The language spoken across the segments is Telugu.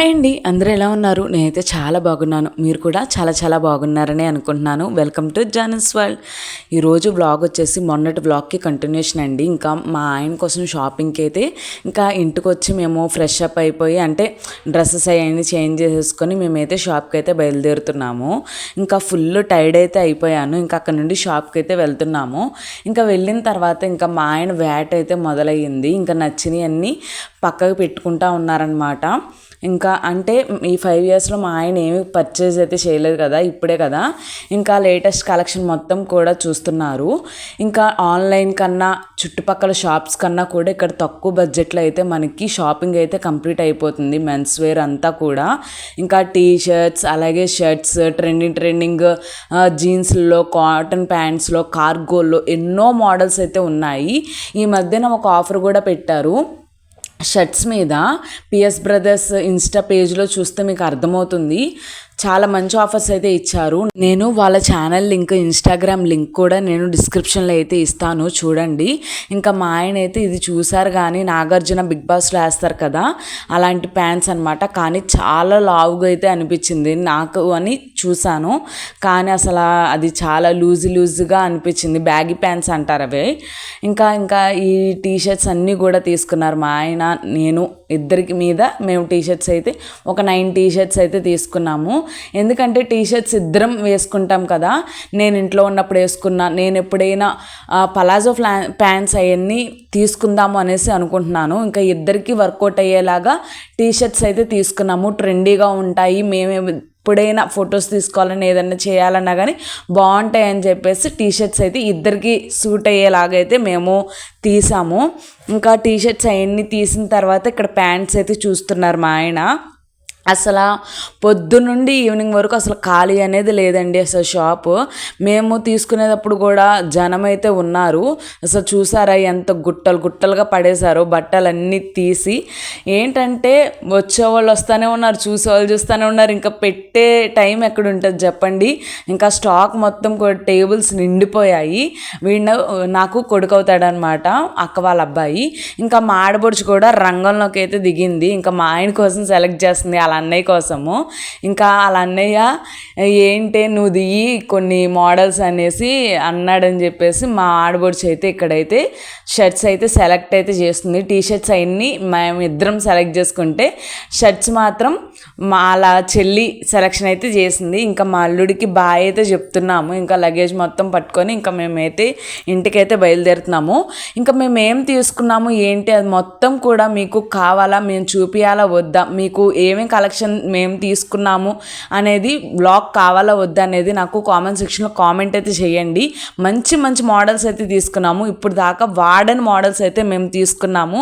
హాయ్ అండి. అందరూ ఎలా ఉన్నారు? నేనైతే చాలా బాగున్నాను. మీరు కూడా చాలా చాలా బాగున్నారని అనుకుంటున్నాను. వెల్కమ్ టు జానస్ వరల్డ్ ఈరోజు బ్లాగ్ వచ్చేసి మొన్నటి బ్లాగ్కి కంటిన్యూషన్ అండి. ఇంకా మా ఆయన కోసం షాపింగ్కి అయితే ఇంకా ఇంటికి వచ్చి మేము ఫ్రెష్ అప్ అయిపోయి అంటే డ్రెస్సెస్ అవన్నీ చేంజ్ చేసుకొని మేమైతే షాప్కి అయితే బయలుదేరుతున్నాము. ఇంకా ఫుల్ టైర్డ్ అయితే అయిపోయాను. ఇంకా అక్కడ నుండి షాప్కి అయితే వెళ్తున్నాము. ఇంకా వెళ్ళిన తర్వాత ఇంకా మా ఆయన వ్యాట్ అయితే మొదలయ్యింది. ఇంకా నచ్చినవి అన్నీ పక్కకు పెట్టుకుంటా ఉన్నారనమాట ఇంకా అంటే ఈ ఫైవ్ ఇయర్స్లో మా ఆయన ఏమి పర్చేజ్ అయితే చేయలేదు కదా ఇప్పుడే కదా. ఇంకా లేటెస్ట్ కలెక్షన్ మొత్తం కూడా చూస్తున్నారు. ఇంకా ఆన్లైన్ కన్నా చుట్టుపక్కల షాప్స్ కన్నా కూడా ఇక్కడ తక్కువ బడ్జెట్లో అయితే మనకి షాపింగ్ అయితే కంప్లీట్ అయిపోతుంది మెన్స్ వేర్ అంతా కూడా. ఇంకా టీ షర్ట్స్ అలాగే షర్ట్స్ ట్రెండింగ్ ట్రెండింగ్ జీన్స్లో కాటన్ ప్యాంట్స్లో కార్గోల్లో ఎన్నో మోడల్స్ అయితే ఉన్నాయి. ఈ మధ్యన ఒక ఆఫర్ కూడా పెట్టారు. షర్ట్స్ మీద పిఎస్ బ్రదర్స్ ఇన్స్టా పేజ్లో చూస్తే మీకు అర్థమవుతుంది. చాలా మంచి ఆఫర్స్ అయితే ఇచ్చారు. నేను వాళ్ళ ఛానల్ లింక్ ఇన్స్టాగ్రామ్ లింక్ కూడా నేను డిస్క్రిప్షన్లో అయితే ఇస్తాను. చూడండి. ఇంకా మా ఆయన అయితే ఇది చూశారు కానీ నాగార్జున బిగ్ బాస్లో వేస్తారు కదా అలాంటి ప్యాంట్స్ అనమాట కానీ చాలా లావుగా అయితే అనిపించింది. నాకు అని చూశాను కానీ అసలు అది చాలా లూజ్ లూజ్గా అనిపించింది. బ్యాగీ ప్యాంట్స్ అంటారు అవి. ఇంకా ఇంకా ఈ టీ షర్ట్స్ అన్నీ కూడా తీసుకున్నారు మా ఆయన. నేను ఇద్దరికి మీద మేము టీ షర్ట్స్ అయితే ఒక నైన్ టీ షర్ట్స్ అయితే తీసుకున్నాము. ఎందుకంటే టీ షర్ట్స్ ఇద్దరం వేసుకుంటాం కదా. నేను ఇంట్లో ఉన్నప్పుడు వేసుకున్నా నేను ఎప్పుడైనా పలాజో ఫ్లా ప్యాంట్స్ అవన్నీ తీసుకుందాము అనేసి అనుకుంటున్నాను. ఇంకా ఇద్దరికి వర్కౌట్ అయ్యేలాగా టీ షర్ట్స్ అయితే తీసుకున్నాము. ట్రెండీగా ఉంటాయి. మేమే ఎప్పుడైనా ఫొటోస్ తీసుకోవాలని ఏదైనా చేయాలన్నా కానీ బాగుంటాయని చెప్పేసి టీ షర్ట్స్ అయితే ఇద్దరికి సూట్ అయ్యేలాగైతే మేము తీసాము. ఇంకా టీ షర్ట్స్ అవన్నీ తీసిన తర్వాత ఇక్కడ ప్యాంట్స్ అయితే చూస్తున్నారు మా ఆయన. అసలు పొద్దునుండి ఈవినింగ్ వరకు అసలు ఖాళీ అనేది లేదండి అసలు షాపు. మేము తీసుకునేటప్పుడు కూడా జనం అయితే ఉన్నారు. అసలు చూసారా ఎంత గుట్టలు గుట్టలుగా పడేశారు బట్టలన్నీ తీసి. ఏంటంటే వచ్చేవాళ్ళు వస్తూనే ఉన్నారు చూసేవాళ్ళు చూస్తూనే ఉన్నారు. ఇంకా పెట్టే టైం ఎక్కడ ఉంటుంది చెప్పండి. ఇంకా స్టాక్ మొత్తం టేబుల్స్ నిండిపోయాయి. వీడిన నాకు కొడుకు అవుతాడనమాట అక్క వాళ్ళ అబ్బాయి. ఇంకా మా కూడా రంగంలోకి అయితే దిగింది. ఇంకా మా ఆయన కోసం సెలెక్ట్ చేస్తుంది. వాళ్ళ అన్నయ్య కోసము. ఇంకా వాళ్ళ అన్నయ్య ఏంటి నువ్వు దిగి కొన్ని మోడల్స్ అనేసి అన్నాడని చెప్పేసి మా ఆడబొడిచి అయితే ఇక్కడైతే షర్ట్స్ అయితే సెలెక్ట్ అయితే చేస్తుంది. టీ షర్ట్స్ అవన్నీ మేము ఇద్దరం సెలెక్ట్ చేసుకుంటే షర్ట్స్ మాత్రం మా అలా చెల్లి సెలెక్షన్ అయితే చేసింది. ఇంకా మా అల్లుడికి బాయ్ అయితే చెప్తున్నాము. ఇంకా లగేజ్ మొత్తం పట్టుకొని ఇంకా మేమైతే ఇంటికైతే బయలుదేరుతున్నాము. ఇంకా మేము ఏం తీసుకున్నాము ఏంటి అది మొత్తం కూడా మీకు కావాలా మేము చూపించాలా వద్దా మీకు ఏమేమి కలెక్షన్ మేము తీసుకున్నాము అనేది బ్లాగ్ కావాలా వద్దా అనేది నాకు కామెంట్ సెక్షన్లో కామెంట్ అయితే చేయండి. మంచి మంచి మోడల్స్ అయితే తీసుకున్నాము. ఇప్పుడు దాకా వాడని మోడల్స్ అయితే మేము తీసుకున్నాము.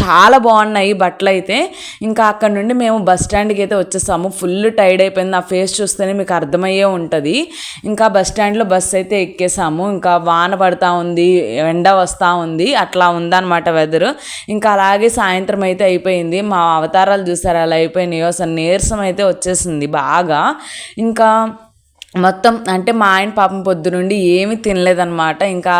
చాలా బాగున్నాయి బట్టలు అయితే. ఇంకా అక్కడ నుండి మేము బస్ స్టాండ్కి అయితే వచ్చేసాము. ఫుల్ టైర్డ్ అయిపోయింది. ఆ ఫేస్ చూస్తేనే మీకు అర్థమయ్యే ఉంటుంది. ఇంకా బస్ స్టాండ్లో బస్ అయితే ఎక్కేసాము. ఇంకా వాన పడతా ఉంది ఎండ వస్తూ ఉంది. అట్లా ఉందన్నమాట వెదర్ ఇంకా అలాగే సాయంత్రం అయితే అయిపోయింది. మా అవతారాలు చూసారు? అలా అయిపోయినాయో? అసలు నీరసం అయితే వచ్చేసింది బాగా. ఇంకా మొత్తం అంటే మా ఆయన పాపం పొద్దు నుండి ఏమి తినలేదన్నమాట. ఇంకా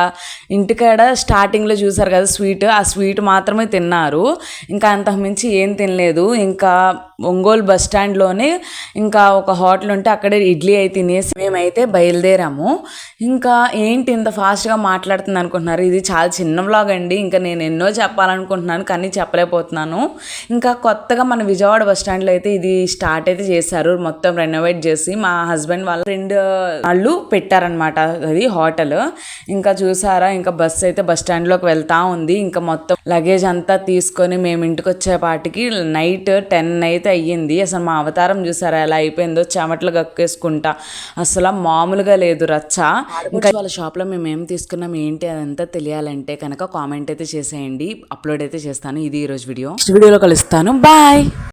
ఇంటికాడ స్టార్టింగ్లో చూసారు కదా స్వీట్ ఆ స్వీట్ మాత్రమే తిన్నారు. ఇంకా అంతకుమించి ఏం తినలేదు. ఇంకా ఒంగోలు బస్ స్టాండ్లోనే ఇంకా ఒక హోటల్ ఉంటే అక్కడే ఇడ్లీ అయితే తినేసి మేమైతే బయలుదేరాము. ఇంకా ఏంటి ఇంత ఫాస్ట్గా మాట్లాడుతుంది అనుకుంటున్నారు? ఇది చాలా చిన్న వ్లాగ్ అండి. ఇంకా నేను ఎన్నో చెప్పాలనుకుంటున్నాను కానీ చెప్పలేకపోతున్నాను. ఇంకా కొత్తగా మన విజయవాడ బస్ స్టాండ్లో అయితే ఇది స్టార్ట్ అయితే చేశారు. మొత్తం రెనోవేట్ చేసి మా హస్బెండ్ వాళ్ళ ఫ్రెండ్ వాళ్ళు పెట్టారనమాట అది హోటల్. ఇంకా చూసారా? ఇంకా బస్ అయితే బస్ స్టాండ్లోకి వెళ్తా ఉంది. ఇంకా మొత్తం లగేజ్ అంతా తీసుకొని మేము ఇంటికి వచ్చేపాటికి నైట్ టెన్ అయితే అయితే అయ్యింది. అసలు మా అవతారం చూసారా? ఎలా అయిపోయిందో చెమటలు గక్కేసుకుంటా అసలు మామూలుగా లేదు రచ్చ. ఇంకా వాళ్ళ షాప్లో మేము ఏం తీసుకున్నాం ఏంటి అదంతా తెలియాలంటే కనుక కామెంట్ అయితే చేసేయండి. అప్లోడ్ అయితే చేస్తాను. ఇది ఈరోజు వీడియో. నెక్స్ట్ వీడియోలో కలుస్తాను. బాయ్.